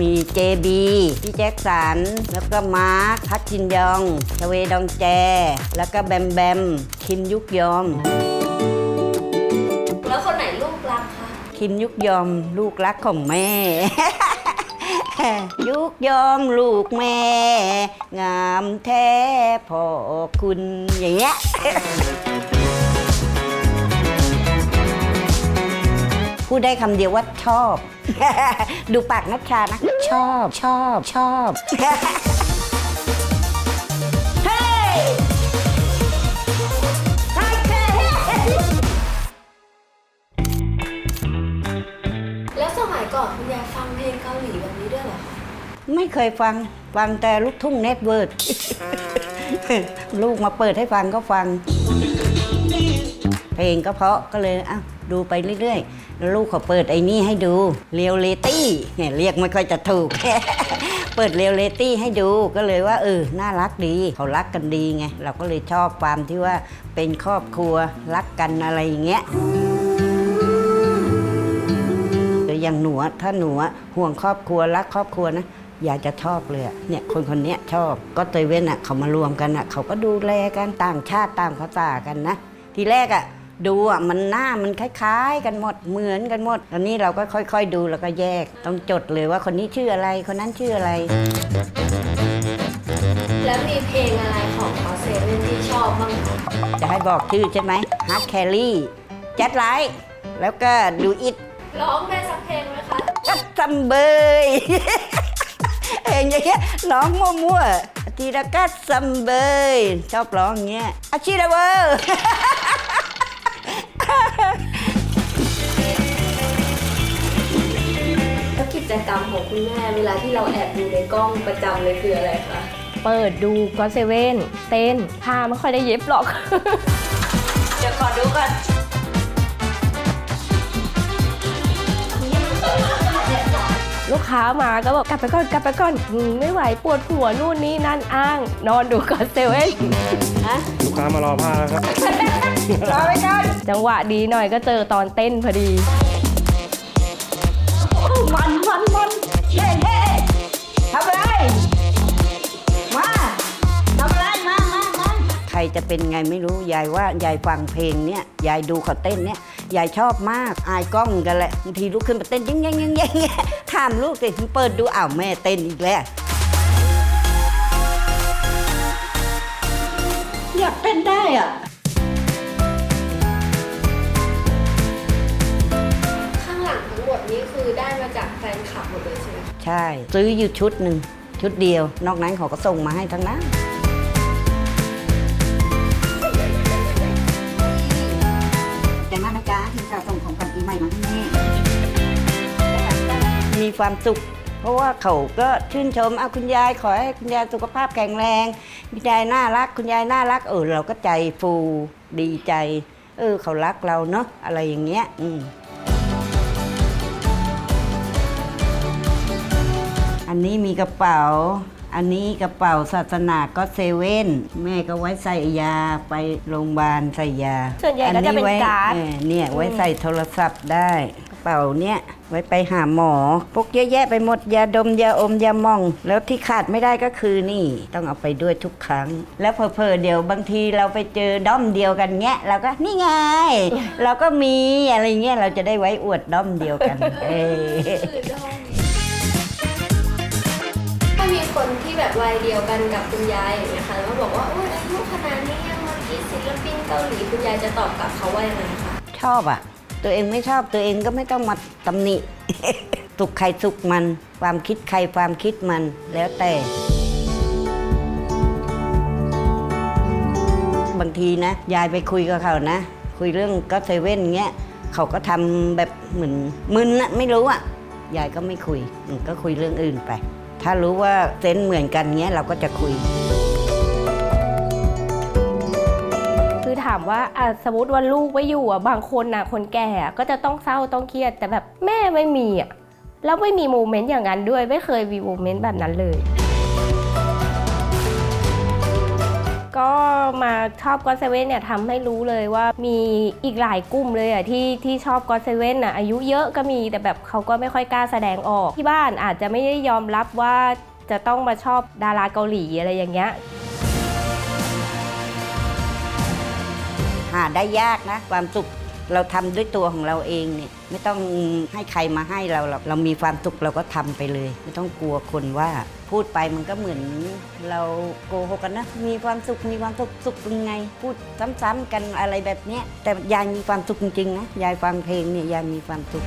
มีเจบีพี่แจ็คสัน แล้วก็มาร์คพักจินยองชเวดองแจ แล้วก็แบมแบม คิมยุกยอม แล้วคนไหนลูกรักคะคิมยุกยอมลูกรักของแม่ ยุกยอมลูกแม่ งามแท้พ่อคุณอย่างเงี้ย พูดได้คำเดียวว่าชอบ ดูปากนัชชานะ ชอบชอบชอบเฮ้ยไทยเฮ้ยแล้วสมัยก่อนคุณยายฟังเพลงเกาหลีแบบนี้ด้วยเหรอคะไม่เคยฟัง ฟังแต่ลูกทุ่งเน็ตเวิร์ด ลูกมาเปิดให้ฟังก็ฟัง เพลงก็เพราะก็เลยอะดูไปเรื่อยๆ แล้วลูกเขาเปิดไอ้นี่ให้ดูเรียวเลตี้เนี่ยเรียกไม่ค่อยจะถูก เปิดเรียวเลตี้ให้ดูก็เลยว่าเออน่ารักดีเขารักกันดีไงเราก็เลยชอบความที่ว่าเป็นครอบครัวรักกันอะไรอย่างเงี้ยอย่างหนูถ้าหนูห่วงครอบครัวรักครอบครัวนะอยากจะชอบเลยเนี่ยคนคนนี้ชอบก็เตยเว่นอะเขามารวมกันอะเขาก็ดูแลกันต่างชาติต่างภาษากันนะ ทีแรกอะ ดูอะมันหน้ามันคล้ายๆ กันหมดเหมือนกันหมดตอนนี้เราก็ค่อยๆดูแล้วก็แยก ต้องจดเลยว่าคนนี้ชื่ออะไรคนนั้นชื่ออะไร แล้วมีเพลงอะไรของเขาเซเว่นที่ชอบบ้างคะจะให้บอกชื่อใช่ไหมฮาร์ดแคลรี่แจ็ดไลท์แล้วก็ดูอิทร้องได้สักเพลงไหมคะกัดซัมเบยเองอย่างเงี้ยร้องมั่วๆทีละกัดซัมเบยชอบร้องอย่างเงี้ยอาชีระเวอร์ แล้วกิจกรรมของคุณแม่เวลาที่เราแอบดูในกล้องประจำเลยคืออะไรคะ เปิดดูก็เซเว่นเต้นผ้าไม่ค่อยได้เย็บหรอก เดี๋ยวขอดูก่อน ลูกค้ามาก็บอกกลับไปก่อนกลับไปก่อนอืมไม่ไหวปวดหัวนู่นนี่นั่นอ้าง นอนดูก็เซเว่นฮะลูกค้ามารอผ้าแล้วครับ รอไว้ก่อน จังหวะดีหน่อยก็เจอตอนเต้นพอดีมันมันมันเฮ้เฮ้ทำอะไร มาทำอะไรมามามาใครจะเป็นไงไม่รู้ยายว่ายายฟังเพลงเนี่ยยายดูเขาเต้นเนี่ยยายชอบมากอายกล้องกันแหละบางทีลุกขึ้นมาเต้นยิ่งยิ่งยิ่งยิ่งถามลูกสิเปิดดูอ้าวแม่เต้นอีกแล้วอยากเต้นได้อะ คือได้มาจากแฟนคลับหมดเลยใช่ไหมคะใช่ ซื้ออยู่ชุดหนึ่งชุดเดียว นอกนั้นเขาก็ส่งมาให้ทั้งนั้นแต่มานะจ๊ะที่จะส่งของขวัญปีใหม่มาให้แม่มีความสุข เพราะว่าเขาก็ชื่นชมเอาคุณยายขอให้คุณยายสุขภาพแข็งแรงคุณยายน่ารัก คุณยายน่ารักเออเราก็ใจฟูดีใจ เออเขารักเราเนาะอะไรอย่างเงี้ย อืม นนี้มีกระเป๋า อันนี้กระเป๋าศาสนาก็เซเว่นแม่ก็ไว้ใส่ยาไปโรงพยาบาลใส่ยาส่วนใหญ่ก็จะเป็นไว้การ์ด เออเนี่ยไว้ใส่โทรศัพท์ได้ กระเป๋าเนี่ยไว้ไปหาหมอพวกเยอะแยะไปหมดยาดมยาอมยามอง แล้วที่ขาดไม่ได้ก็คือนี่ต้องเอาไปด้วยทุกครั้ง แล้วเพอๆเดี๋ยวบางทีเราไปเจอด้อมเดียวกันเงี้ยเราก็นี่ไง เราก็มีอะไรเงี้ยเราจะได้ไว้อวดด้อมเดียวกัน เออ คนที่แบบวัยเดียวกันกับคุณยายอย่างเงี้ยค่ะแล้วบอกว่าโอ้ยอายุขนาดนี้ยังมากรีดศิลปินเกาหลีคุณยายจะตอบกลับเขาว่ายังไงคะชอบอะตัวเองไม่ชอบตัวเองก็ไม่ต้องมาตำหนิ สุขใครสุขมัน ความคิดใครความคิดมันแล้วแต่ บางทีนะ ยายไปคุยกับเขานะ คุยเรื่องก็เซเว่นเงี้ยเขาก็ทำแบบเหมือนมึนนะไม่รู้อะยายก็ไม่คุยก็คุยเรื่องอื่นไป ถ้ารู้ว่าเซนส์เหมือนกันเงี้ยเราก็จะคุย คือถามว่าอะสมมติว่าลูกไม่อยู่อะบางคนน่ะคนแก่อะก็จะต้องเศร้าต้องเครียด แต่แบบแม่ไม่มีอะแล้วไม่มีโมเมนต์อย่างนั้นด้วย ไม่เคยมีโมเมนต์แบบนั้นเลย ก็มาชอบก็เซเว่นเนี่ยทำให้รู้เลยว่ามีอีกหลายกลุ่มเลยอะที่ที่ชอบก็เซเว่นอะอายุเยอะก็มีแต่แบบเขาก็ไม่ค่อยกล้าแสดงออก ที่บ้านอาจจะไม่ได้ยอมรับว่าจะต้องมาชอบดาราเกาหลีอะไรอย่างเงี้ยหาได้ยากนะความสุข เราทำด้วยตัวของเราเองเนี่ยไม่ต้องให้ใครมาให้เราหรอกเรามีความสุขเราก็ทำไปเลย ไม่ต้องกลัวคนว่าพูดไปมันก็เหมือนเราโกหกกันนะ มีความสุขมีความสุขสุขยังไง พูดซ้ำๆกันอะไรแบบเนี้ยแต่ยายมีความสุขจริงๆนะยายฟังเพลงเนี่ยยายมีความสุข